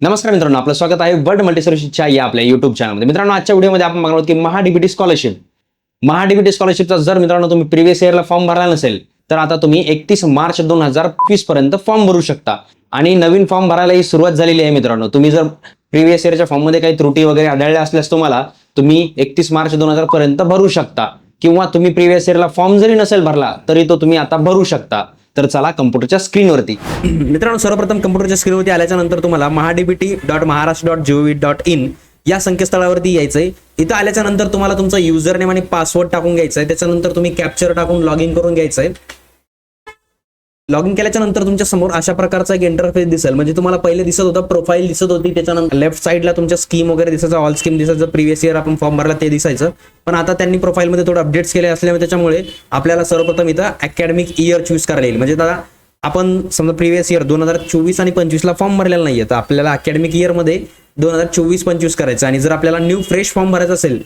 नमस्कार मित्रांनो आपलं स्वागत आहे वर्ल्ड मल्टीसर्विसच्या या आपल्या युट्यूब चॅनलमध्ये मित्रांनो आजच्या व्हिडिओमध्ये आपण बघणार आहोत की महाडीबीटी स्कॉलरशिप महाडीबीटी स्कॉलरशिपचा जर मित्रांनो तुम्ही प्रिव्हियस इयरला फॉर्म भरला नसेल तर आता तुम्ही एकतीस मार्च दोन हजार वीस पर्यंत फॉर्म भरू शकता. आणि नवीन फॉर्म भरायलाही सुरुवात झालेली आहे मित्रांनो. तुम्ही जर प्रिव्हियस इयरच्या फॉर्ममध्ये काही त्रुटी वगैरे आढळल्या असल्यास तुम्हाला तुम्ही एकतीस मार्च दोन हजार पर्यंत भरू शकता. किंवा तुम्ही प्रिव्हियस इयरला फॉर्म जरी नसेल भरला तरी तो तुम्ही आता भरू शकता. तर चला कम्प्युटरच्या स्क्रीनवरती मित्रांनो सर्वप्रथम कम्प्युटरच्या स्क्रीनवरती आल्याच्यानंतर तुम्हाला Maha DBT dot Maharashtra dot gov dot in या संकेतस्थळावरती यायचंय. इथं आल्याच्यानंतर तुम्हाला तुमचा युजर नेम आणि पासवर्ड टाकून घ्यायचा आहे त्याच्यानंतर तुम्ही कॅप्चर टाकून लॉग इन करून घ्यायचं आहे लॉग इन केल्याच्यानंतर तुमच्यासमोर अशा प्रकारचा एक इंटरफेस दिसेल. म्हणजे तुम्हाला पहिले दिसत होता प्रोफाईल दिसत होती त्याच्यानंतर लेफ्ट साईडला तुमच्या स्कीम वगैरे दिसायचं ऑल स्कीम दिसायचं प्रिव्हियस इयर आपण फॉर्म भरला ते दिसायचं. पण आता त्यांनी प्रोफाईलमध्ये थोडं अपडेट्स केले असल्यामुळे त्याच्यामुळे आपल्याला सर्वप्रथम इथं अकॅडमिक इयर चूज करायला येईल. म्हणजे आता आपण समजा प्रिव्हियस इयर दोन हजार चोवीस आणि पंचवीसला फॉर्म भरलेला नाहीये तर आपल्याला अकॅडमिक इयरमध्ये दोन हजार चोवीस पंचवीस करायचं आणि जर आपल्याला न्यू फ्रेश फॉर्म भरायचा असेल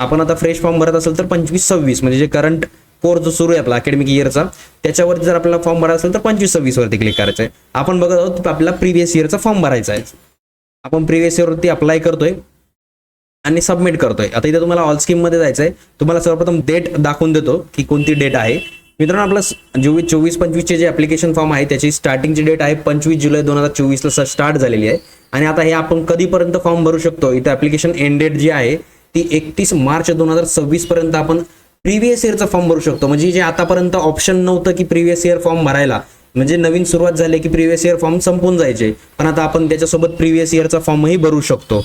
आपण आता फ्रेश फॉर्म भरत असेल तर पंचवीस सव्वीस. म्हणजे जे करंट कोर्स जो सुरू आहे आपला अकॅडमिक इयरचा त्याच्यावरती जर आपल्याला फॉर्म भरायचा असेल तर पंचवीस सव्वीस वरती क्लिक करायचं आहे आपण बघत आहोत आपल्याला प्रिव्हियस इयरचा फॉर्म भरायचा आहे. आपण प्रिव्हियस इयरवरती अप्लाय करतोय आणि सबमिट करतोय. आता इथे तुम्हाला ऑल स्कीममध्ये जायचं आहे तुम्हाला सर्वप्रथम डेट दाखवून देतो की कोणती डेट आहे. मित्रांनो आपलं चोवीस चोवीस पंचवीसचे जे ऍप्लिकेशन फॉर्म आहे त्याची स्टार्टिंगची डेट आहे पंचवीस जुलै दोन हजार चोवीसला स्टार्ट झालेली आहे. आणि आता हे आपण कधीपर्यंत फॉर्म भरू शकतो? इथे ऍप्लिकेशन एंड डेट जी आहे ती एकतीस मार्च दोन हजार सव्वीसपर्यंत आपण प्रिव्हियस इयरचा फॉर्म भरू शकतो. म्हणजे जे आतापर्यंत ऑप्शन नव्हतं की प्रिव्हियस इयर फॉर्म भरायला म्हणजे नवीन सुरुवात झाली की प्रिव्हियस इयर फॉर्म संपून जायचे. पण आता आपण त्याच्यासोबत प्रिव्हियस इयरचा फॉर्मही भरू शकतो.